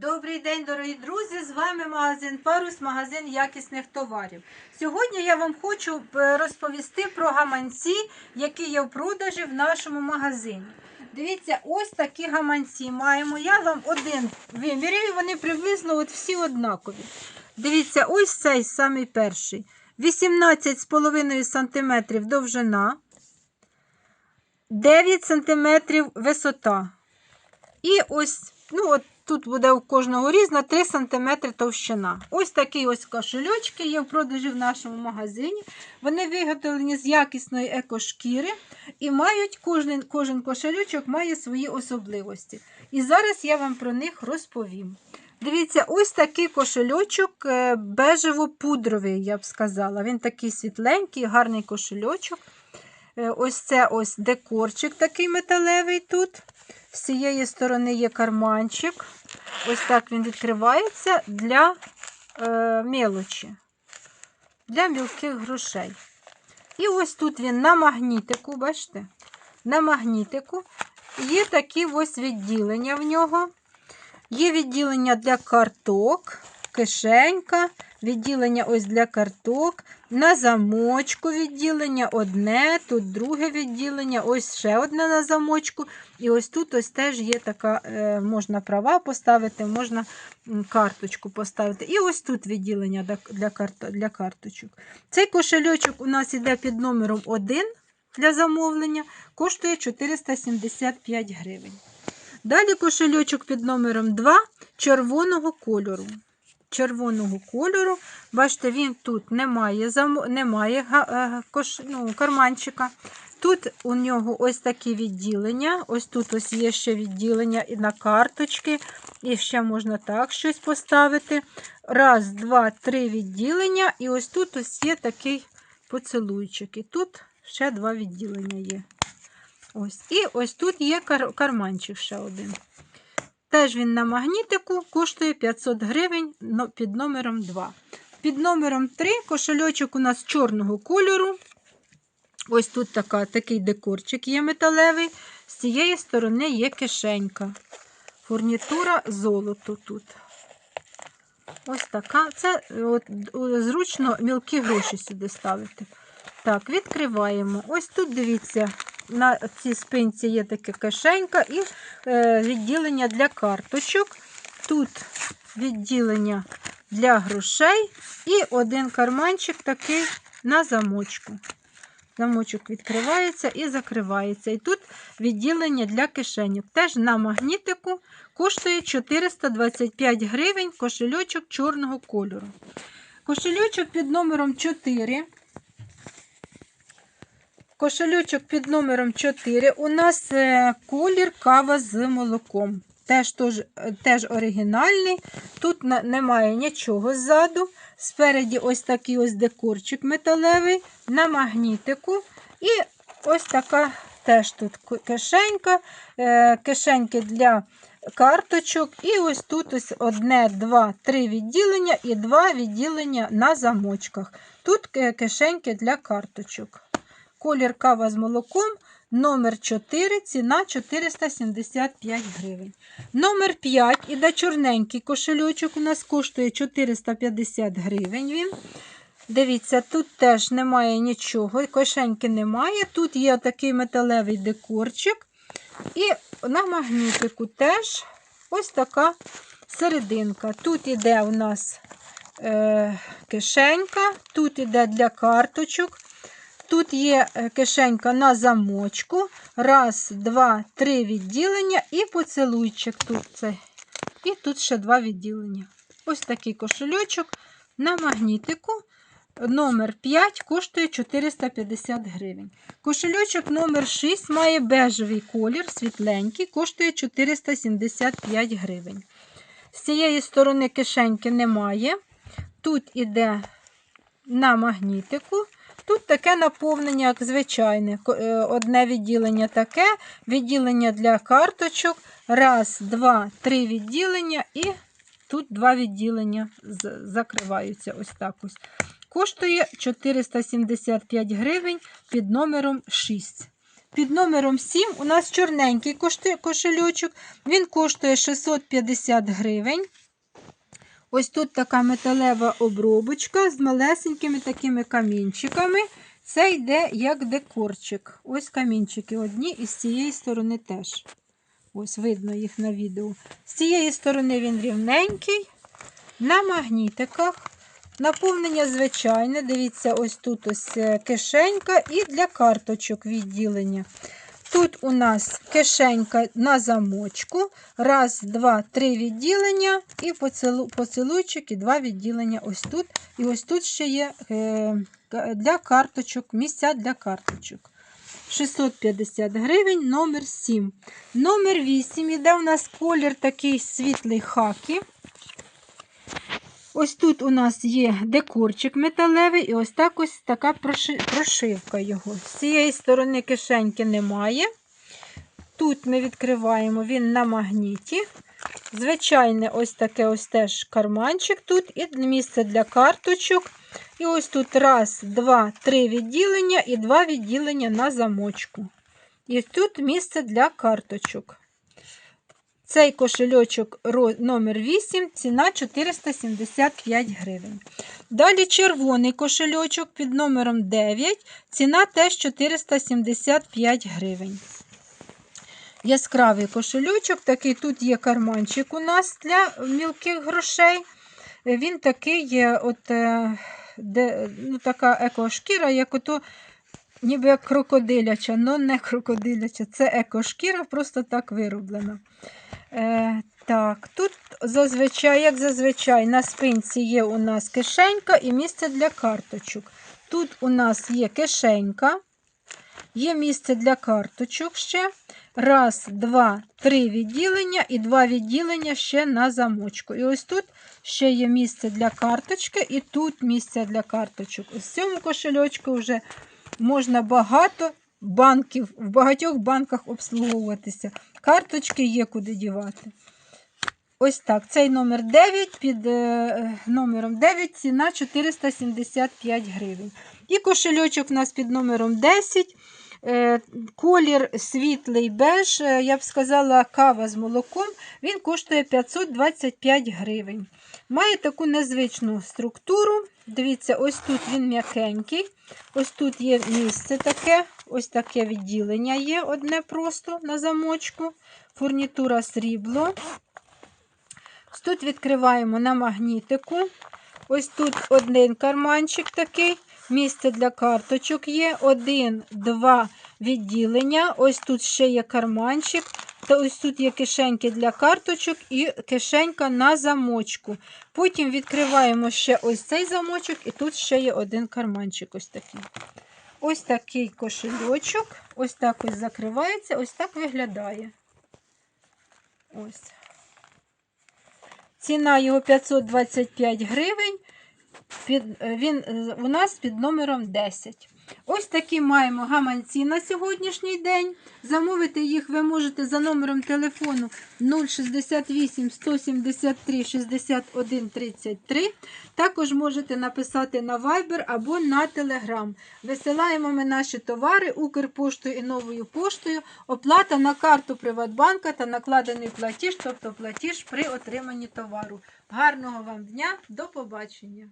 Добрий день, дорогі друзі! З вами магазин Парус, магазин якісних товарів. Сьогодні я вам хочу е, розповісти про гаманці, які є в продажі в нашому магазині. Дивіться, ось такі гаманці маємо. Я вам один виміряю, вони приблизно от всі однакові. Дивіться, ось цей самий перший. 18,5 см довжина, 9 см висота. І ось, ну от тут буде у кожного різна 3 см товщина. Ось такі ось кошельочки є в продажі в нашому магазині. Вони виготовлені з якісної екошкіри і мають кожен, кожен кошельочок має свої особливості. І зараз я вам про них розповім. Дивіться, ось такий кошельочок е, бежево-пудровий, я б сказала. Він такий світленький, гарний кошельочок. Е, Ось це ось декорчик такий металевий тут. З цієї сторони є карманчик. Ось так він відкривається для е, мелочі, для мілких грошей. І ось тут він на магнітику, бачите? На магнітику є такі ось відділення в нього. Є відділення для карток, кишенька, відділення ось для карток, на замочку відділення одне, тут друге відділення, ось ще одне на замочку. І ось тут ось теж є така, е, можна права поставити, можна карточку поставити. І ось тут відділення для, карточок. Цей кошельочок у нас іде під номером 1 для замовлення, коштує 475 гривень. Далі кошельочок під номером 2 червоного кольору. Червоного кольору. Бачите, він тут немає, немає е, ну, карманчика. Тут у нього ось такі відділення. Ось тут ось є ще відділення і на карточки. І ще можна так щось поставити. Раз, два, три відділення. І ось тут ось є такий поцілуйчик. І тут ще два відділення є. Ось. І ось тут є карманчик ще один. Теж він на магнітику коштує 500 гривень під номером 2. Під номером 3 кошельочок у нас чорного кольору. Ось тут така, такий декорчик є металевий. З цієї сторони є кишенька. Фурнітура золото тут. Ось така. Це от, зручно мілкі гроші сюди ставити. Так, відкриваємо. Ось тут дивіться, на цій спинці є така кишенька і е, відділення для карточок. Тут відділення для грошей і один карманчик такий на замочку. Замочок відкривається і закривається. І тут відділення для кишеньок. Теж на магнітику коштує 425 гривень кошельочок чорного кольору. Кошельочок під номером 4. Кошельочок під номером 4. У нас е, колір кава з молоком. Теж, теж, теж оригінальний. Тут на- немає нічого ззаду. Спереді ось такий ось декорчик металевий на магнітику. І ось така теж тут кишенька, е, кишеньки для карточок. І ось тут ось одне, два, три відділення і два відділення на замочках. Тут ки- кишеньки для карточок. Колір кава з молоком. Номер 4, ціна 475 гривень. Номер 5 іде чорненький кошельочок. У нас коштує 450 гривень. Він. Дивіться, тут теж немає нічого, кишеньки немає. Тут є такий металевий декорчик. І на магнітику теж ось така серединка. Тут іде у нас е, кишенька, тут іде для карточок. Тут є е, кишенька на замочку. Раз, два, три відділення і поцілуйчик тут це. І тут ще два відділення. Ось такий кошельочок на магнітику. Номер 5 коштує 450 гривень. Кошельочок номер 6 має бежевий колір, світленький, коштує 475 гривень. З цієї сторони кишеньки немає. Тут іде на магнітику. Тут таке наповнення, як звичайне. Е, Одне відділення таке, відділення для карточок. Раз, два, три відділення, і тут два відділення закриваються. Ось так ось. Коштує 475 гривень під номером 6. під номером 7 у нас чорненький кошельочок. Він коштує 650 гривень. Ось тут така металева обробочка з малесенькими такими камінчиками. Це йде як декорчик. Ось камінчики одні і з цієї сторони теж. Ось видно їх на відео. З цієї сторони він рівненький, на магнітиках. Наповнення звичайне. Дивіться, ось тут ось е, кишенька і для карточок відділення. Тут у нас кишенька на замочку. Раз, два, три відділення, і поцілу, поцілуйчик, і два відділення ось тут. І ось тут ще є е, для карточок, місця для карточок. 650 гривень, номер 7. Номер 8 іде у нас колір такий світлий хакі. Ось тут у нас є декорчик металевий, і ось так ось така прошивка його. З цієї сторони кишеньки немає. Тут ми відкриваємо він на магніті. Звичайне, ось таке ось теж карманчик тут, і місце для карточок. І ось тут раз, два, три відділення і два відділення на замочку. І тут місце для карточок. Цей кошельочок номер 8, ціна 475 гривень. Далі червоний кошельочок під номером 9, ціна теж 475 гривень. Яскравий кошельочок, такий тут є карманчик у нас для мілких грошей. Він такий є, от, е, де, ну, така екошкіра, як ото, ніби як крокодиляча, але не крокодиляча. Це екошкіра, просто так вироблена. Е, так, тут зазвичай, як зазвичай, на спинці є у нас кишенька і місце для карточок. Тут у нас є кишенька, є місце для карточок ще. Раз, два, три відділення і два відділення ще на замочку. І ось тут ще є місце для карточки, і тут місце для карточок. Ось в цьому кошельочку вже можна багато банків, в багатьох банках обслуговуватися. Карточки є куди дівати. Ось так. Цей номер 9 під е, номером 9 ціна 475 гривень. І кошельочок у нас під номером 10. Е, колір світлий беж, е, я б сказала, кава з молоком. Він коштує 525 гривень. Має таку незвичну структуру. Дивіться, ось тут він м'якенький. Ось тут є місце таке, ось таке відділення є одне просто на замочку. Фурнітура срібло. Ось Тут відкриваємо на магнітику. Ось тут один карманчик такий. Місце для карточок є. Один, два відділення. Ось тут ще є карманчик. Та ось тут є кишеньки для карточок і кишенька на замочку. Потім відкриваємо ще ось цей замочок, і тут ще є один карманчик. Ось такий. Ось такий кошельочок. Ось так ось закривається, ось так виглядає. Ось. Ціна його 525 гривень. Під, е, він е, у нас під номером 10. Ось такі маємо гаманці на сьогоднішній день. Замовити їх ви можете за номером телефону 068 173 61 33. Також можете написати на Viber або на Telegram. Висилаємо ми наші товари Укрпоштою і новою поштою. Оплата на карту Приватбанка та накладений платіж, тобто платіж при отриманні товару. Гарного вам дня, до побачення!